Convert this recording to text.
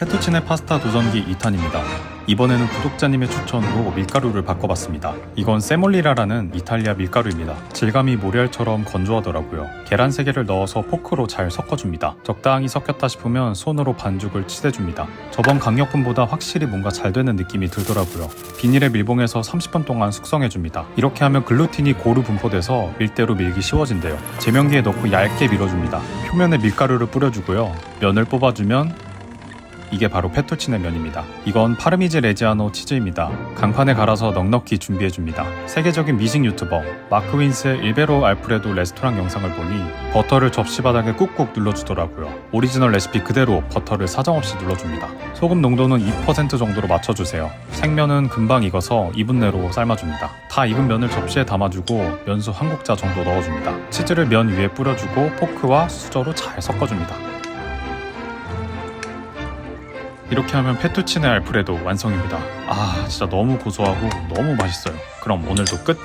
페투치네 파스타 도전기 2탄입니다. 이번에는 구독자님의 추천으로 밀가루를 바꿔봤습니다. 이건 세몰리라라는 이탈리아 밀가루입니다. 질감이 모래알처럼 건조하더라고요. 계란 3개를 넣어서 포크로 잘 섞어줍니다. 적당히 섞였다 싶으면 손으로 반죽을 치대줍니다. 저번 강력분보다 확실히 뭔가 잘 되는 느낌이 들더라고요. 비닐에 밀봉해서 30분 동안 숙성해줍니다. 이렇게 하면 글루틴이 고루 분포돼서 밀대로 밀기 쉬워진대요. 제면기에 넣고 얇게 밀어줍니다. 표면에 밀가루를 뿌려주고요. 면을 뽑아주면 이게 바로 페토치네 면입니다. 이건 파르미지 레지아노 치즈입니다. 강판에 갈아서 넉넉히 준비해줍니다. 세계적인 미식 유튜버 마크 윈스의 일베로 알프레도 레스토랑 영상을 보니 버터를 접시 바닥에 꾹꾹 눌러주더라고요. 오리지널 레시피 그대로 버터를 사정없이 눌러줍니다. 소금 농도는 2% 정도로 맞춰주세요. 생면은 금방 익어서 2분 내로 삶아줍니다. 다 익은 면을 접시에 담아주고 면수 한 국자 정도 넣어줍니다. 치즈를 면 위에 뿌려주고 포크와 수저로 잘 섞어줍니다. 이렇게 하면 페투치네 알프레도 완성입니다. 아, 진짜 너무 고소하고 너무 맛있어요. 그럼 오늘도 끝!